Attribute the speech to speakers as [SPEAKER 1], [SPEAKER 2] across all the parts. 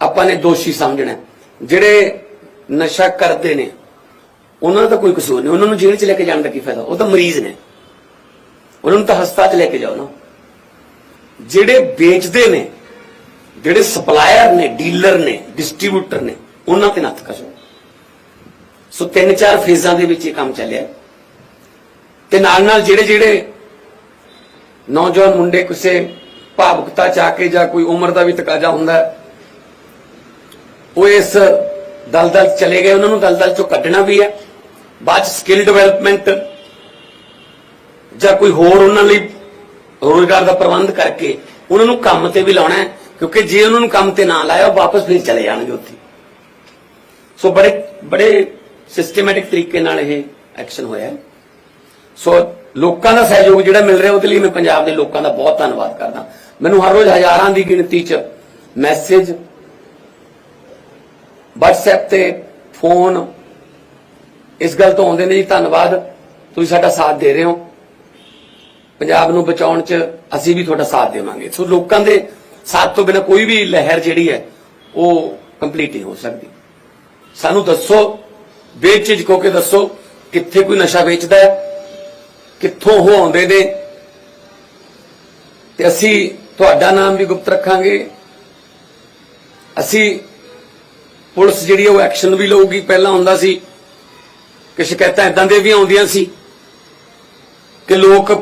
[SPEAKER 1] ਆਪਾਂ ਨੇ ਦੋਸ਼ੀ ਸਮਝਣਾ ਜਿਹੜੇ ਨਸ਼ਾ ਕਰਦੇ ਨੇ, ਉਹਨਾਂ ਦਾ ਤਾਂ ਕੋਈ ਕਸੂਰ ਨਹੀਂ। ਉਹਨਾਂ ਨੂੰ ਜੇਲ੍ਹ 'ਚ ਲੈ ਕੇ ਜਾਣ ਦਾ ਕੀ ਫਾਇਦਾ? ਉਹ ਤਾਂ ਮਰੀਜ਼ ਨੇ। ਉਹਨਾਂ ਨੂੰ ਤਾਂ ਹਸਪਤਾਲ 'ਚ ਲੈ ਕੇ ਜਾਓ ਨਾ। ਜਿਹੜੇ ਵੇਚਦੇ ਨੇ, ਜਿਹੜੇ ਸਪਲਾਇਰ ਨੇ, ਡੀਲਰ ਨੇ, ਡਿਸਟ੍ਰੀਬਿਊਟਰ ਨੇ, ਉਹਨਾਂ ਤੇ ਨੱਥ ਕਸੋ। ਸੋ ਤਿੰਨ ਚਾਰ ਫੇਜ਼ਾਂ ਦੇ ਵਿੱਚ ਇਹ ਕੰਮ ਚੱਲਿਆ। ਤੇ ਨਾਲ ਨਾਲ ਜਿਹੜੇ ਜਿਹੜੇ ਨੌਜਵਾਨ ਮੁੰਡੇ, ਕਿਸੇ ਭਾਵੁਕਤਾ ਚ ਆ ਕੇ ਜਾਂ ਕੋਈ ਉਮਰ ਦਾ ਵੀ ਤਕਾਜ਼ਾ ਹੁੰਦਾ ਉਹ ਇਸ ਦਲਦਲ 'ਚ ਚਲੇ ਗਏ, ਉਹਨਾਂ ਨੂੰ ਦਲਦਲ ਚੋਂ ਕੱਢਣਾ ਵੀ ਹੈ। ਬਾਅਦ ਸਕਿੱਲ ਡਿਵੈਲਪਮੈਂਟ ਜਾਂ ਕੋਈ ਹੋਰ ਉਹਨਾਂ ਲਈ ਰੋਜ਼ਗਾਰ ਦਾ ਪ੍ਰਬੰਧ ਕਰਕੇ ਉਹਨਾਂ ਨੂੰ ਕੰਮ ਤੇ ਵੀ ਲਾਉਣਾ ਹੈ, ਕਿਉਂਕਿ ਜੇ ਉਹਨਾਂ ਨੂੰ ਕੰਮ ਤੇ ਨਾ ਲਾਇਆ, ਉਹ ਵਾਪਸ ਫਿਰ ਚਲੇ ਜਾਣਗੇ ਉੱਥੇ। ਸੋ ਬੜੇ ਬੜੇ ਸਿਸਟਮੈਟਿਕ ਤਰੀਕੇ ਨਾਲ ਇਹ ਐਕਸ਼ਨ ਹੋਇਆ ਸੋ ਲੋਕਾਂ ਦਾ ਸਹਿਯੋਗ ਜਿਹੜਾ ਮਿਲ ਰਿਹਾ, ਉਹਦੇ ਲਈ ਮੈਂ ਪੰਜਾਬ ਦੇ ਲੋਕਾਂ ਦਾ ਬਹੁਤ ਧੰਨਵਾਦ ਕਰਦਾ। ਮੈਨੂੰ ਹਰ ਰੋਜ਼ ਹਜ਼ਾਰਾਂ ਦੀ ਗਿਣਤੀ 'ਚ ਮੈਸੇਜ WhatsApp ਤੇ ਫੋਨ ਇਸ ਗੱਲ ਤੋਂ ਆਉਂਦੇ ਨੇ ਜੀ, ਧੰਨਵਾਦ। ਤੁਸੀਂ ਸਾਡਾ ਸਾਥ ਦੇ ਰਹੇ ਹੋ। ਪੰਜਾਬ ਨੂੰ ਬਚਾਉਣ 'ਚ ਅਸੀਂ ਵੀ ਤੁਹਾਡਾ ਸਾਥ ਦੇਵਾਂਗੇ। ਸੋ ਲੋਕਾਂ ਦੇ ਸਾਥ ਤੋਂ ਬਿਨਾ ਕੋਈ ਵੀ ਲਹਿਰ ਜਿਹੜੀ ਹੈ, ਉਹ ਕੰਪਲੀਟ ਨਹੀਂ ਹੋ ਸਕਦੀ। ਸਾਨੂੰ ਦੱਸੋ, ਬੇਝਿਜਕ ਕੋ ਕੇ ਦੱਸੋ, ਕਿੱਥੇ ਕੋਈ ਨਸ਼ਾ ਵੇਚਦਾ ਹੈ, ਕਿੱਥੋਂ ਉਹ ਆਉਂਦੇ ਨੇ। ਤੇ ਅਸੀਂ ਤੁਹਾਡਾ ਨਾਮ ਵੀ ਗੁਪਤ ਰੱਖਾਂਗੇ। ਅਸੀਂ ਪੁਲਿਸ ਜਿਹੜੀ ਉਹ ਐਕਸ਼ਨ ਵੀ ਲਊਗੀ। ਪਹਿਲਾਂ ਹੁੰਦਾ ਸੀ ਕਿ ਸ਼ਿਕਾਇਤਾਂ ਇਦਾਂ ਦੇ ਵੀ ਆਉਂਦੀਆਂ ਸੀ ਕਿ ਲੋਕ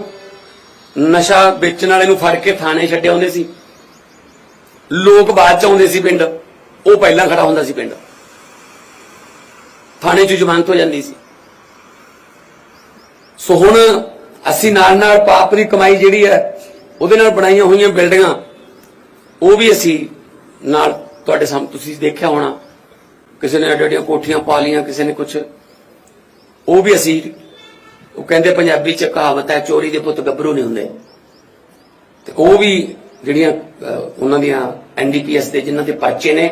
[SPEAKER 1] ਨਸ਼ਾ ਵੇਚਣ ਵਾਲੇ ਨੂੰ ਫੜ ਕੇ ਥਾਣੇ ਛੱਡੇ ਆਉਂਦੇ ਸੀ। ਲੋਕ ਬਾਅਦ ਚ ਆਉਂਦੇ ਸੀ ਪਿੰਡ। ਉਹ ਪਹਿਲਾਂ ਖੜਾ ਹੁੰਦਾ ਸੀ ਪਿੰਡ। ਥਾਣੇ 'ਚ ਜ਼ਮਾਨਤ ਹੋ ਜਾਂਦੀ ਸੀ। ਸੋ ਹੁਣ ਅਸੀਂ ਨਾਲ ਨਾਲ ਪਾਪ ਦੀ ਕਮਾਈ ਜਿਹੜੀ ਹੈ ਉਹਦੇ ਨਾਲ ਬਣਾਈਆਂ ਹੋਈਆਂ ਬਿਲਡਿੰਗਾਂ, ਉਹ ਵੀ ਅਸੀਂ ਨਾਲ ਤੁਹਾਡੇ ਸਾਹਮਣੇ ਤੁਸੀਂ ਦੇਖਿਆ ਹੋਣਾ। ਕਿਸੇ ਨੇ ਅੱਡੀਆਂ ਕੋਠੀਆਂ ਪਾ ਲੀਆਂ ਕਿਸੇ ਨੇ ਕੁਝ ਉਹ ਵੀ ਅਸੀਂ, ਉਹ ਕਹਿੰਦੇ ਪੰਜਾਬੀ ਚ ਕਹਾਵਤ ਹੈ, ਚੋਰੀ ਦੇ ਪੁੱਤ ਗੱਭਰੂ ਨਹੀਂ ਹੁੰਦੇ। ਤੇ ਉਹ ਵੀ ਜਿਹੜੀਆਂ ਉਹਨਾਂ ਦੀਆਂ ਐਨਡੀਪੀਐਸ ਦੇ ਜਿਨ੍ਹਾਂ ਦੇ ਪਰਚੇ ਨੇ,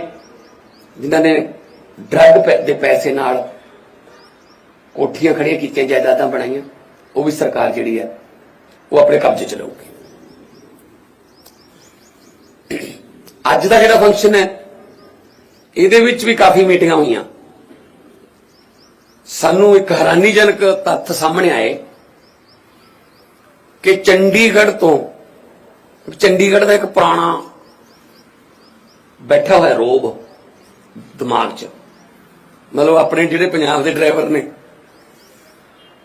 [SPEAKER 1] ਜਿਨ੍ਹਾਂ ਨੇ ਡਰੱਗ ਦੇ ਪੈਸੇ ਨਾਲ ਕੋਠੀਆਂ ਖੜੀਆਂ ਕੀਤੀਆਂ, ਜਾਇਦਾਦਾਂ ਬਣਾਈਆਂ, ਉਹ ਵੀ ਸਰਕਾਰ ਜਿਹੜੀ ਹੈ, ਉਹ ਆਪਣੇ ਕਬਜ਼ੇ ਚ ਲਊਗੀ ਅੱਜ ਦਾ ਜਿਹੜਾ ਫੰਕਸ਼ਨ ਹੈ ਇਹਦੇ ਵਿੱਚ ਵੀ ਕਾਫੀ ਮੀਟਿੰਗਾਂ ਹੋਈਆਂ। ਸਾਨੂੰ ਇੱਕ ਹੈਰਾਨੀਜਨਕ ਤੱਥ ਸਾਹਮਣੇ ਆਏ ਕਿ ਚੰਡੀਗੜ੍ਹ ਤੋਂ, ਚੰਡੀਗੜ੍ਹ ਦਾ ਇੱਕ ਪੁਰਾਣਾ ਬੈਠਾ ਹੋਇਆ ਰੋਬ ਦਿਮਾਗ 'ਚ, ਮਤਲਬ ਆਪਣੇ ਜਿਹੜੇ ਪੰਜਾਬ ਦੇ ਡਰਾਈਵਰ ਨੇ,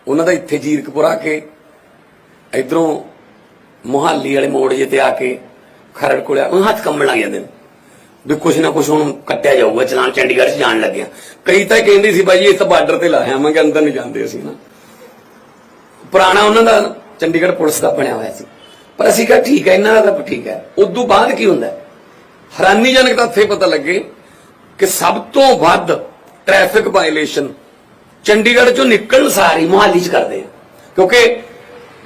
[SPEAKER 1] ਉਹਨਾਂ ਦਾ ਇੱਥੇ ਜੀਰਕਪੁਰਾ ਕੇ, ਇਧਰੋਂ ਮੁਹਾਲੀ ਵਾਲੇ ਮੋੜ ਜੇ ਤੇ ਆ ਕੇ ਖਰੜ ਕੋਲ ਆ ਉਹ ਹੱਥ ਕੰਬਣ ਲੱਗ ਜਾਂਦੇ ਨੇ। ਵੀ ਕੁਛ ਨਾ ਕੁਛ ਹੁਣ ਕੱਟਿਆ ਜਾਊਗਾ, ਚਲਾਨ ਚੰਡੀਗੜ੍ਹ 'ਚ ਜਾਣ ਲੱਗਿਆ। ਕਈ ਤਾਂ ਕਹਿੰਦੇ ਸੀ ਬਾਈ ਇਹ ਤਾਂ ਬਾਰਡਰ ਤੇ ਲਾਇਆ ਆਵਾਂਗੇ ਅੰਦਰ ਨਹੀਂ ਜਾਂਦੇ ਅਸੀਂ ਨਾ। ਪੁਰਾਣਾ ਉਹਨਾਂ ਦਾ ਚੰਡੀਗੜ੍ਹ ਪੁਲਿਸ ਦਾ ਬਣਿਆ ਹੋਇਆ ਸੀ। ਪਰ ਅਸੀਂ ਕਿਹਾ ਠੀਕ ਹੈ, ਇਹਨਾਂ ਦਾ ਤਾਂ ਠੀਕ ਹੈ। ਉਦੋਂ ਬਾਅਦ ਕੀ ਹੁੰਦਾ? ਹੈਰਾਨੀਜਨਕ ਤਾਂ ਇਹ ਪਤਾ ਲੱਗੇ ਕਿ ਸਭ ਤੋਂ ਵੱਧ ਟ੍ਰੈਫਿਕ ਵਾਇਲੇਸ਼ਨ ਚੰਡੀਗੜ੍ਹ ਚੋਂ ਨਿਕਲਣ ਸਾਰੀ ਮੁਹਾਲੀ ਚ ਕਰਦੇ ਆ। ਕਿਉਂਕਿ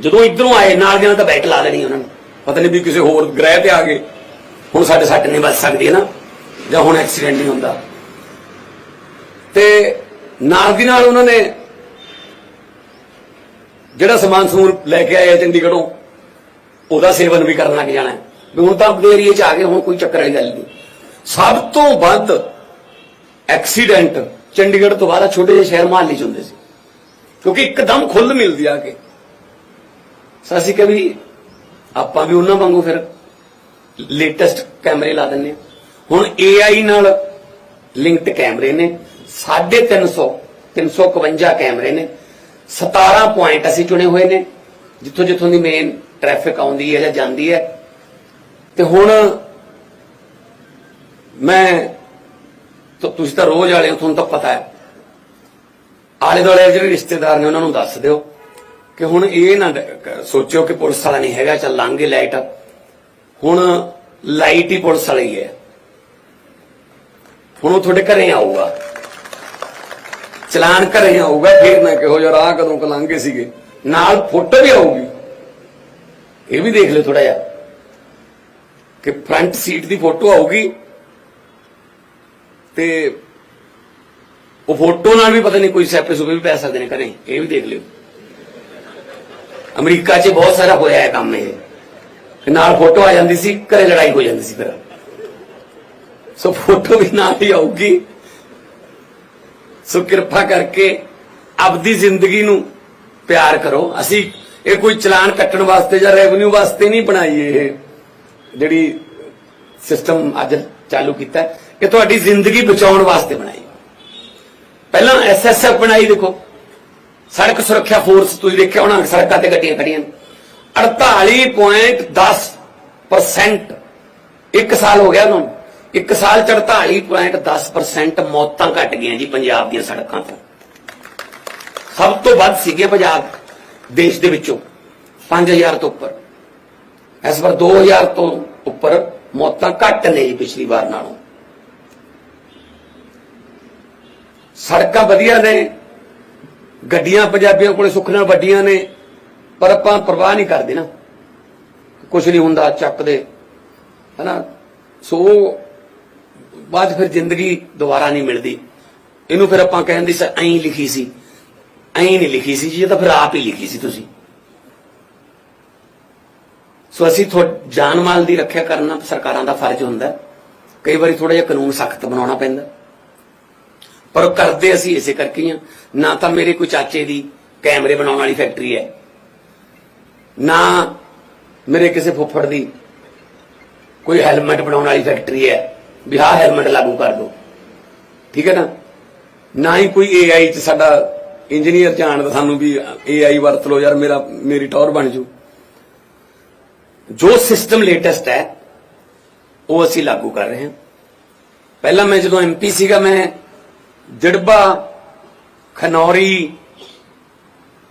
[SPEAKER 1] ਜਦੋਂ ਇਧਰੋਂ ਆਏ, ਨਾਲ ਦੀਆਂ ਤਾਂ ਬੈਕ ਲਾ ਲੈਣੀ ਉਹਨਾਂ ਨੇ। ਪਤਾ ਨਹੀਂ ਵੀ ਕਿਸੇ ਹੋਰ ਗ੍ਰਹਿ ਤੇ ਆ ਗਏ। ਹੁਣ ਸਾਡੇ ਸੱਟ ਨਹੀਂ ਬਚ ਸਕਦੀ ਹੈ ਨਾ, ਜਾਂ ਹੁਣ ਐਕਸੀਡੈਂਟ ਨਹੀਂ ਹੁੰਦਾ। ਤੇ ਨਾਲ ਦੀ ਨਾਲ ਉਹਨਾਂ ਨੇ ਜਿਹੜਾ ਸਮਾਨ ਸਮੂਨ ਲੈ ਕੇ ਆਏ ਆ ਚੰਡੀਗੜ੍ਹੋਂ, ਉਹਦਾ ਸੇਵਨ ਵੀ ਕਰਨ ਲੱਗ ਜਾਣਾ ਵੀ ਹੁਣ ਤਾਂ ਆਪਣੇ ਏਰੀਏ 'ਚ ਆ ਗਏ, ਹੁਣ ਕੋਈ ਚੱਕਰ ਵਾਲੀ ਗੱਲ ਨਹੀਂ। ਸਭ ਤੋਂ ਵੱਧ ਐਕਸੀਡੈਂਟ ਚੰਡੀਗੜ੍ਹ ਤੋਂ ਬਾਅਦ ਛੋਟੇ ਜਿਹੇ ਸ਼ਹਿਰ ਮੁਹਾਲੀ 'ਚ ਹੁੰਦੇ ਸੀ। ਕਿਉਂਕਿ ਇੱਕਦਮ ਖੁੱਲ ਮਿਲਦੀ ਆ ਕੇ। ਸੋ ਅਸੀਂ ਕਿਹਾ ਵੀ ਆਪਾਂ ਵੀ ਉਹਨਾਂ ਵਾਂਗੂ ਫਿਰ ਲੇਟੈਸਟ ਕੈਮਰੇ ਲਾ ਦਿੰਨੇ ਹਾਂ। ਹੁਣ AI ਨਾਲ ਲਿੰਕਡ ਕੈਮਰੇ ਨੇ 350 351 ਕੈਮਰੇ ਨੇ 17 ਪੁਆਇੰਟ ਅਸੀਂ ਚੁਣੇ ਹੋਏ ਨੇ ਜਿੱਥੋਂ ਜਿੱਥੋਂ ਦੀ ਮੇਨ ਟ੍ਰੈਫਿਕ ਆਉਂਦੀ ਹੈ ਜਾਂ ਜਾਂਦੀ ਹੈ। ਤੇ ਹੁਣ ਮੈਂ ਤੁਸੀਂ ਤਾਂ ਰੋਜ਼ ਵਾਲੇ ਹੋ, ਤੁਹਾਨੂੰ ਤਾਂ ਪਤਾ ਹੈ। ਆਲੇ ਦੁਆਲੇ ਜਿਹੜੇ ਰਿਸ਼ਤੇਦਾਰ ਨੇ, ਉਹਨਾਂ ਨੂੰ ਦੱਸ ਦਿਓ ਕਿ ਹੁਣ ਇਹ ਨਾ ਸੋਚਿਓ ਕਿ ਪੁਲਿਸ ਵਾਲਾ ਨਹੀਂ ਹੈਗਾ ਚੱਲ ਲਾਂਗੇ ਲਾਈਟ ਹੁਣ ਲਾਈਟ ਹੀ ਪੁਲਿਸ ਵਾਲੀ ਹੈ। ਹੁਣ ਉਹ ਤੁਹਾਡੇ ਘਰੇ ਆਊਗਾ। ਚਲਾਨ ਘਰੇ ਆਊਗਾ, ਫਿਰ ਨਾ ਕਿਹੋ ਜਿਹਾ ਰਾਹ ਕਦੋਂ ਕਲਾਂਗੇ ਸੀਗੇ। ਨਾਲ ਫੋਟੋ ਵੀ ਆਊਗੀ। ਇਹ ਵੀ ਦੇਖ ਲਿਓ ਥੋੜਾ ਜਿਹਾ ਕਿ ਫਰੰਟ ਸੀਟ ਦੀ ਫੋਟੋ ਆਊਗੀ ਤੇ ਉਹ ਫੋਟੋ ਨਾਲ ਵੀ ਪਤਾ ਨਹੀਂ ਕੋਈ ਸੈਪੇ ਸੁਪੇ ਵੀ ਪੈ ਸਕਦੇ ਨੇ ਘਰੇ। ਇਹ ਵੀ ਦੇਖ ਲਿਓ। ਅਮਰੀਕਾ 'ਚ ਬਹੁਤ ਸਾਰਾ ਹੋਇਆ ਹੈ ਕੰਮ ਇਹ। ਨਾਲ ਫੋਟੋ ਆ ਜਾਂਦੀ ਸੀ, ਘਰੇ ਲੜਾਈ ਹੋ ਜਾਂਦੀ ਸੀ ਫਿਰ। ਸੋ ਫੋਟੋ ਵੀ ਨਾਲ ਹੀ ਆਊਗੀ। ਸੋ ਕਿਰਪਾ ਕਰਕੇ ਆਪਦੀ ਜ਼ਿੰਦਗੀ ਨੂੰ ਪਿਆਰ ਕਰੋ। ਅਸੀਂ ਇਹ ਕੋਈ ਚਲਾਨ ਕੱਟਣ ਵਾਸਤੇ ਜਾਂ ਰੈਵਨਿਊ ਵਾਸਤੇ ਨਹੀਂ ਬਣਾਈ ਇਹ, ਜਿਹੜੀ ਸਿਸਟਮ ਅੱਜ ਚਾਲੂ ਕੀਤਾ ਹੈ। ਇਹ ਤੁਹਾਡੀ ਜ਼ਿੰਦਗੀ ਬਚਾਉਣ ਵਾਸਤੇ ਬਣਾਈ। ਪਹਿਲਾਂ ਐਸਐਸਐਫ ਬਣਾਈ ਦੇਖੋ। ਸੜਕ ਸੁਰੱਖਿਆ ਫੋਰਸ ਤੁਸੀਂ ਦੇਖਿਆ ਹੋਣਾ, ਸੜਕਾਂ ਤੇ ਗੱਡੀਆਂ ਖੜੀਆਂ ਨੇ। 48.10% ਇੱਕ ਸਾਲ ਹੋ ਗਿਆ ਉਹਨਾਂ ਨੂੰ ਇੱਕ ਸਾਲ ਚ 48.10% ਮੌਤਾਂ ਘਟ ਗਈਆਂ ਜੀ ਪੰਜਾਬ ਦੀਆਂ ਸੜਕਾਂ ਤੋਂ। ਸਭ ਤੋਂ ਵੱਧ ਸੀਗੇ ਪੰਜਾਬ ਦੇਸ਼ ਦੇ ਵਿੱਚੋਂ 5000 ਤੋਂ ਉੱਪਰ। ਇਸ ਵਾਰ 2000 ਤੋਂ ਉੱਪਰ ਮੌਤਾਂ ਘੱਟ ਨੇ ਜੀ ਪਿਛਲੀ ਵਾਰ ਨਾਲੋਂ। ਸੜਕਾਂ ਵਧੀਆ ਨੇ। ਗੱਡੀਆਂ ਪੰਜਾਬੀਆਂ ਕੋਲੇ ਸੁੱਖ ਨਾਲ ਵੱਡੀਆਂ ਨੇ। ਪਰ ਆਪਾਂ ਪਰਵਾਹ ਨਹੀਂ ਕਰਦੇ ਨਾ। ਕੁਝ ਨਹੀਂ ਹੁੰਦਾ ਚੱਕਦੇ। ਹਨਾ? ਸੋ ਬਾਅਦ ਫਿਰ ਜ਼ਿੰਦਗੀ ਦੁਬਾਰਾ ਨਹੀਂ ਮਿਲਦੀ। ਇਹਨੂੰ ਫਿਰ ਆਪਾਂ ਕਹਿੰਦੇ ਸੀ, ਐਂ ਲਿਖੀ ਸੀ। ਐਂ ਨਹੀਂ ਲਿਖੀ ਸੀ ਜੀ, ਇਹ ਤਾਂ ਫਿਰ ਆਪ ਹੀ ਲਿਖੀ ਸੀ ਤੁਸੀਂ। ਸੋ ਅਸੀਂ ਥੋ, ਜਾਨ ਮਾਲ ਦੀ ਰੱਖਿਆ ਕਰਨਾ ਸਰਕਾਰਾਂ ਦਾ ਫਰਜ਼ ਹੁੰਦਾ। ਕਈ ਵਾਰੀ ਥੋੜਾ ਜਿਹਾ ਕਾਨੂੰਨ ਸਖਤ ਬਣਾਉਣਾ ਪੈਂਦਾ। ਪਰ ਉਹ ਕਰਦੇ ਅਸੀਂ ਇਸੇ ਕਰਕੇ ਹੀ ਹਾਂ ਨਾ ਤਾਂ ਮੇਰੇ ਕੋਈ ਚਾਚੇ ਦੀ ਕੈਮਰੇ ਬਣਾਉਣ ਵਾਲੀ ਫੈਕਟਰੀ ਹੈ। ਨਾ, ਮੇਰੇ ਕਿਸੇ ਫੁੱਫੜ ਦੀ ਕੋਈ ਹੈਲਮਟ ਬਣਾਉਣ ਵਾਲੀ ਫੈਕਟਰੀ ਹੈ, ਵੀ ਹਾਂ ਹੈਲਮਟ ਲਾਗੂ ਕਰ ਦਿਓ ਠੀਕ ਹੈ ਨਾ? ਨਾ ਹੀ ਕੋਈ ਏਆਈ ਚ ਸਾਡਾ ਇੰਜੀਨੀਅਰ ਜਾਣਦਾ ਸਾਨੂੰ ਵੀ ਏਆਈ ਵਰਤ ਲਓ, ਯਾਰ ਮੇਰਾ, ਮੇਰੀ ਟੌਰ ਬਣ ਜੂ। ਜੋ ਸਿਸਟਮ ਲੇਟੈਸਟ ਹੈ, ਉਹ ਅਸੀਂ ਲਾਗੂ ਕਰ ਰਹੇ ਹਾਂ। ਪਹਿਲਾਂ ਮੈਂ ਜਦੋਂ ਐਮਪੀ ਸੀਗਾ, ਮੈਂ ਜੜਬਾ, ਖਨੌਰੀ,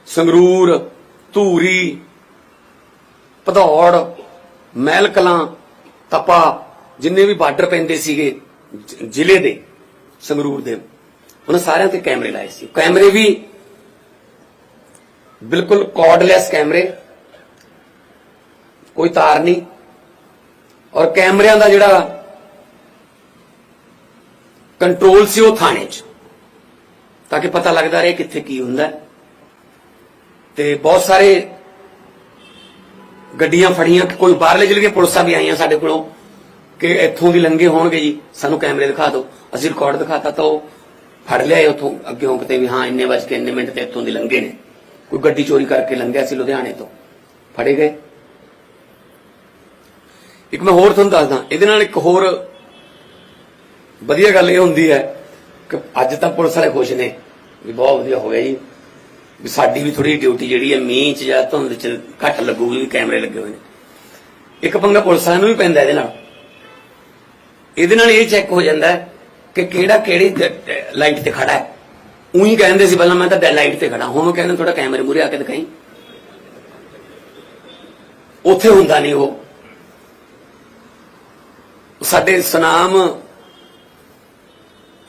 [SPEAKER 1] ਸੰਗਰੂਰ, ਧੂਰੀ ਭਦੌੜ ਮਹਿਲ ਕਲਾਂ ਤਪਾ, ਜਿੰਨੇ ਵੀ ਬਾਰਡਰ ਪੈਂਦੇ ਸੀਗੇ ਜ਼ਿਲ੍ਹੇ ਦੇ, ਸੰਗਰੂਰ ਦੇ, ਉਹਨਾਂ ਸਾਰਿਆਂ ਤੇ ਕੈਮਰੇ ਲਾਏ ਸੀ ਕੈਮਰੇ ਵੀ ਬਿਲਕੁਲ ਕਾਰਡਲੈਸ ਕੈਮਰੇ, ਕੋਈ ਤਾਰ ਨਹੀਂ ਔਰ ਕੈਮਰਿਆਂ ਦਾ ਜਿਹੜਾ ਕੰਟਰੋਲ ਸੀ ਉਹ ਥਾਣੇ 'ਚ, ਤਾਂ ਕਿ ਪਤਾ ਲੱਗਦਾ ਰਹੇ ਕਿੱਥੇ ਕੀ ਹੁੰਦਾ ਹੈ। ਤੇ ਬਹੁਤ ਸਾਰੇ ਗੱਡੀਆਂ ਫੜੀਆਂ, ਕੋਈ ਬਾਹਰਲੇ ਜ਼ਿਲ੍ਹੇ ਦੀਆਂ ਪੁਲਿਸਾਂ ਵੀ ਆਈਆਂ ਸਾਡੇ ਕੋਲੋਂ ਕਿ ਇੱਥੋਂ ਦੀ ਲੰਘੇ ਹੋਣਗੇ ਜੀ। ਸਾਨੂੰ ਕੈਮਰੇ ਦਿਖਾ ਦਿਓ। ਅਸੀਂ ਰਿਕਾਰਡ ਦਿਖਾਤਾ ਤਾਂ ਉਹ ਫੜ ਲਿਆ ਉੱਥੋਂ ਅੱਗੇੋਂ ਕਿਤੇ ਵੀ ਹਾਂ, ਇੰਨੇ ਵਜੇ ਕੇ ਇੰਨੇ ਮਿੰਟ ਤੇ ਇੱਥੋਂ ਦੀ ਲੰਘੇ ਨੇ। ਕੋਈ ਗੱਡੀ ਚੋਰੀ ਕਰਕੇ ਲੰਘਿਆ ਸੀ ਲੁਧਿਆਣੇ ਤੋਂ। ਫੜੇ ਗਏ। ਇੱਕ ਮੈਂ ਹੋਰ ਤੁਹਾਨੂੰ ਦੱਸਦਾ, ਇਹਦੇ ਨਾਲ ਇੱਕ ਹੋਰ ਵਧੀਆ ਗੱਲ ਇਹ ਹੁੰਦੀ ਹੈ ਕਿ ਅੱਜ ਤਾਂ ਪੁਲਿਸ ਵਾਲੇ ਖੁਸ਼ ਨੇ ਵੀ ਬਹੁਤ ਵਧੀਆ ਹੋ ਗਿਆ ਜੀ। ਵੀ ਸਾਡੀ ਵੀ ਥੋੜੀ ਡਿਊਟੀ ਜਿਹੜੀ ਹੈ ਮੀਂਹ ਚ ਜਾਂ ਧੁੰਦ ਚ ਘੱਟ ਲੱਗੂਗੀ ਵੀ ਕੈਮਰੇ ਲੱਗੇ ਹੋਏ ਨੇ। ਇੱਕ ਪੰਗਾ ਪੁਲਿਸ ਵਾਲਿਆਂ ਨੂੰ ਵੀ ਪੈਂਦਾ ਇਹਦੇ ਨਾਲ। ਇਹਦੇ ਨਾਲ ਇਹ ਚੈੱਕ ਹੋ ਜਾਂਦਾ ਕਿ ਕਿਹੜਾ ਕਿਹੜੀ ਲਾਈਟ ਤੇ ਖੜਾ ਹੈ। ਉਹੀ ਕਹਿੰਦੇ ਸੀ, ਪਹਿਲਾਂ ਮੈਂ ਤਾਂ ਲਾਈਟ ਤੇ ਖੜਾ। ਹੁਣ ਉਹ ਕਹਿੰਦੇ ਥੋੜਾ ਕੈਮਰੇ ਮੂਰੇ ਆ ਕੇ ਦਿਖਾਈ। ਉੱਥੇ ਹੁੰਦਾ ਨਹੀਂ ਉਹ। ਸਾਡੇ ਸੁਨਾਮ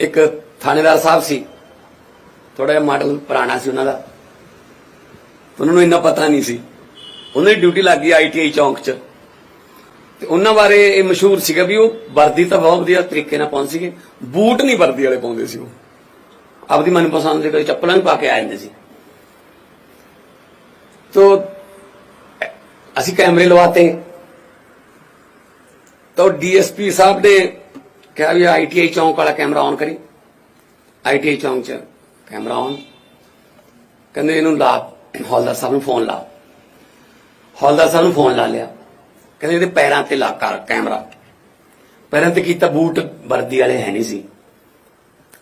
[SPEAKER 1] ਇੱਕ ਥਾਣੇਦਾਰ ਸਾਹਿਬ ਸੀ। ਥੋੜਾ ਜਿਹਾ ਮਾਡਲ ਪੁਰਾਣਾ ਸੀ ਉਹਨਾਂ ਦਾ। ਉਹਨਾਂ ਨੂੰ ਇੰਨਾ ਪਤਾ ਨਹੀਂ ਸੀ ਉਹਨਾਂ ਦੀ ਡਿਊਟੀ ਲੱਗ ਗਈ ਆਈਟੀਆਈ ਚੌਂਕ 'ਚ ਤੇ ਉਹਨਾਂ ਬਾਰੇ ਇਹ ਮਸ਼ਹੂਰ ਸੀਗਾ ਵੀ ਉਹ ਵਰਦੀ ਤਾਂ ਬਹੁਤ ਵਧੀਆ ਤਰੀਕੇ ਨਾਲ ਪਾਉਂਦੇ ਸੀਗੇ ਬੂਟ ਨਹੀਂ ਵਰਦੀ ਵਾਲੇ ਪਾਉਂਦੇ ਸੀ ਉਹ ਆਪਦੀ ਮਨਪਸੰਦ ਦੇ ਕੋਈ ਚੱਪਲਾਂ ਵੀ ਪਾ ਕੇ ਆ ਜਾਂਦੇ ਸੀ ਤੋ ਅਸੀਂ ਕੈਮਰੇ ਲਵਾਤੇ ਤਾਂ ਡੀਐਸਪੀ ਸਾਹਿਬ ਨੇ ਕਿਹਾ ਵੀ ਆਈਟੀਆਈ ਚੌਂਕ ਵਾਲਾ ਕੈਮਰਾ ਔਨ ਕਰੀ ਆਈਟੀਆਈ ਚੌਂਕ 'ਚ ਕੈਮਰਾ ਔਨ ਕਹਿੰਦੇ ਇਹਨੂੰ ਲਾ ਹੌਲਦਾਰ ਸਾਹਿਬ ਨੂੰ ਫੋਨ ਲਾ ਹੌਲਦਾਰ ਸਾਹਿਬ ਨੂੰ ਫੋਨ ਲਾ ਲਿਆ। ਕਹਿੰਦੇ ਇਹਦੇ ਪੈਰਾਂ ਤੇ ਲਾ ਕਰ, ਕੈਮਰਾ। ਪੈਰਾਂ ਤੇ ਕੀਤਾ ਬੂਟ, ਵਰਦੀ ਵਾਲੇ ਹੈ ਨਹੀਂ ਸੀ।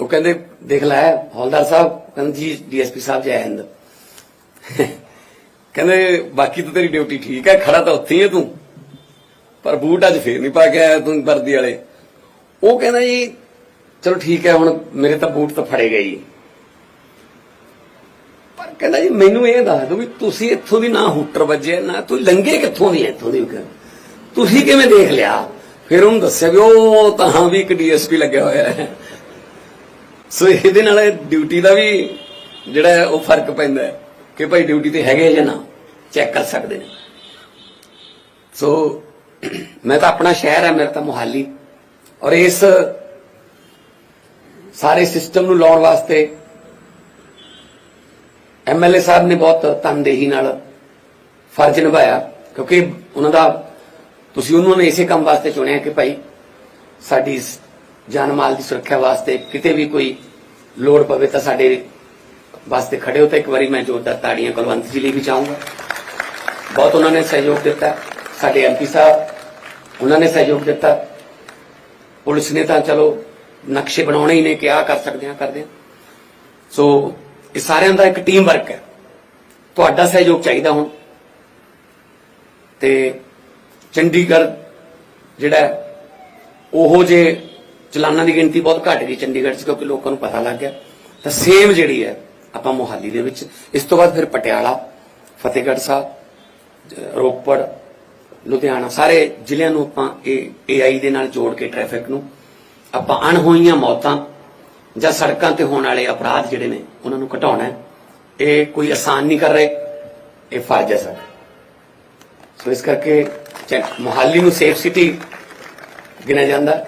[SPEAKER 1] ਉਹ ਕਹਿੰਦੇ, ਦੇਖ ਲੈ, ਹੌਲਦਾਰ ਸਾਹਿਬ, ਕਹਿੰਦੇ, ਜੀ, ਡੀਐਸਪੀ ਸਾਹਿਬ ਜੈ ਹਿੰਦ। ਕਹਿੰਦੇ, ਬਾਕੀ ਤਾਂ ਤੇਰੀ ਡਿਊਟੀ ਠੀਕ ਹੈ, ਖੜਾ ਤਾਂ ਉੱਥੇ ਹੀ ਹੈ ਤੂੰ। ਪਰ ਬੂਟ ਅੱਜ ਫੇਰ ਨਹੀਂ ਪਾ ਕੇ ਆਇਆ ਤੂੰ ਵਰਦੀ ਵਾਲੇ। ਉਹ ਕਹਿੰਦਾ ਜੀ, ਚਲੋ ਠੀਕ ਹੈ, ਹੁਣ ਮੇਰੇ ਤਾਂ ਬੂਟ ਤਾਂ ਫੜੇ ਗਏ ਜੀ। ਕਹਿੰਦਾ ਜੀ, ਮੈਨੂੰ ਇਹ ਦੱਸ ਦਿਓ ਵੀ ਤੁਸੀਂ ਇੱਥੋਂ ਦੀ ਨਾ ਹੂਟਰ ਵੱਜੇ, ਨਾ ਤੁਸੀਂ ਲੰਗੇ ਕਿੱਥੋਂ ਦੀ ਇੱਥੋਂ ਦੀ ਤੁਸੀਂ ਕਿਵੇਂ ਦੇਖ ਲਿਆ? ਫਿਰ ਉਹਨੂੰ ਦੱਸਿਆ ਵੀ ਉਹ ਤਾਂ ਵੀ ਇੱਕ ਡੀਐਸਪੀ ਲੱਗਿਆ ਹੋਇਆ ਹੈ। ਸੋ ਇਹਦੇ ਨਾਲ ਡਿਊਟੀ ਦਾ ਵੀ ਜਿਹੜਾ ਉਹ ਫ਼ਰਕ ਪੈਂਦਾ ਕਿ ਭਾਈ ਡਿਊਟੀ ਤੇ ਹੈਗੇ ਜਾਂ ਨਾ, ਚੈੱਕ ਕਰ ਸਕਦੇ ਨੇ। ਸੋ ਮੈਂ ਤਾਂ ਆਪਣਾ ਸ਼ਹਿਰ ਹੈ, ਮੇਰਾ ਤਾਂ ਮੁਹਾਲੀ। ਔਰ ਇਸ ਸਾਰੇ ਸਿਸਟਮ ਨੂੰ ਲਾਉਣ ਵਾਸਤੇ ਐਮਐਲਏ ਸਾਹਿਬ ਨੇ ਬਹੁਤ ਤਨਦੇਹੀ ਨਾਲ ਫਰਜ਼ ਨਿਭਾਇਆ, ਕਿਉਂਕਿ ਉਹਨਾਂ ਦਾ, ਤੁਸੀਂ ਉਹਨਾਂ ਨੇ ਇਸੇ ਕੰਮ ਵਾਸਤੇ ਚੁਣਿਆ ਕਿ ਭਾਈ ਸਾਡੀ ਜਾਨ ਮਾਲ ਦੀ ਸੁਰੱਖਿਆ ਵਾਸਤੇ ਕਿਤੇ ਵੀ ਕੋਈ ਲੋੜ ਪਵੇ ਤਾਂ ਸਾਡੇ ਵਾਸਤੇ ਖੜੇ ਹੋ ਤਾਂ ਇੱਕ ਵਾਰੀ ਮੈਂ ਜ਼ੋਰਦਾਰ ਤਾੜੀਆਂ ਕੁਲਵੰਤ ਜੀ ਲਈ ਵੀ ਚਾਹੂੰਗਾ ਬਹੁਤ ਉਹਨਾਂ ਨੇ ਸਹਿਯੋਗ ਦਿੱਤਾ। ਸਾਡੇ ਐਮਪੀ ਸਾਹਿਬ, ਉਹਨਾਂ ਨੇ ਸਹਿਯੋਗ ਦਿੱਤਾ। ਪੁਲਿਸ ਨੇ ਤਾਂ ਚਲੋ ਨਕਸ਼ੇ ਬਣਾਉਣੇ ਹੀ ਨੇ ਕਿ ਆਹ ਕਰ ਸਕਦੇ ਹਾਂ ਕਰਦੇ ਹਾਂ। ਸੋ ਇਹ ਸਾਰਿਆਂ ਦਾ ਇੱਕ ਟੀਮ ਵਰਕ ਹੈ। ਤੁਹਾਡਾ ਸਹਿਯੋਗ ਚਾਹੀਦਾ ਹੁਣ। ਤੇ ਚੰਡੀਗੜ੍ਹ ਜਿਹੜਾ ਹੈ, ਉਹੋ ਜੇ ਚਲਾਨਾਂ ਦੀ ਗਿਣਤੀ ਬਹੁਤ ਘਟ ਗਈ ਚੰਡੀਗੜ੍ਹ 'ਚ ਕਿਉਂਕਿ ਲੋਕਾਂ ਨੂੰ ਪਤਾ ਲੱਗ ਗਿਆ। ਤਾਂ ਸੇਮ ਜਿਹੜੀ ਹੈ ਆਪਾਂ ਮੋਹਾਲੀ ਦੇ ਵਿੱਚ। ਇਸ ਤੋਂ ਬਾਅਦ ਫਿਰ ਪਟਿਆਲਾ ਫਤਿਹਗੜ੍ਹ ਸਾਹਿਬ ਰੋਪੜ ਲੁਧਿਆਣਾ ਸਾਰੇ ਜ਼ਿਲ੍ਹਿਆਂ ਨੂੰ ਆਪਾਂ ਇਹ ਏਆਈ ਦੇ ਨਾਲ ਜੋੜ ਕੇ ਟ੍ਰੈਫਿਕ ਨੂੰ। ਆਪਾਂ ਅਣਹੋਈਆਂ ਮੌਤਾਂ ਜਾਂ ਸੜਕਾਂ ਤੇ ਹੋਣ ਵਾਲੇ ਅਪਰਾਧ ਜਿਹੜੇ ਨੇ, ਉਹਨਾਂ ਨੂੰ ਘਟਾਉਣਾ ਇਹ ਕੋਈ ਆਸਾਨ ਨਹੀਂ ਕਰ ਰਹੇ, ਇਹ ਫਰਜ਼ ਹੈ ਸਾਡਾ ਸੋ ਇਸ ਕਰਕੇ ਚ- ਮੁਹਾਲੀ ਨੂੰ ਸੇਫ ਸਿਟੀ ਗਿਣਿਆ ਜਾਂਦਾ।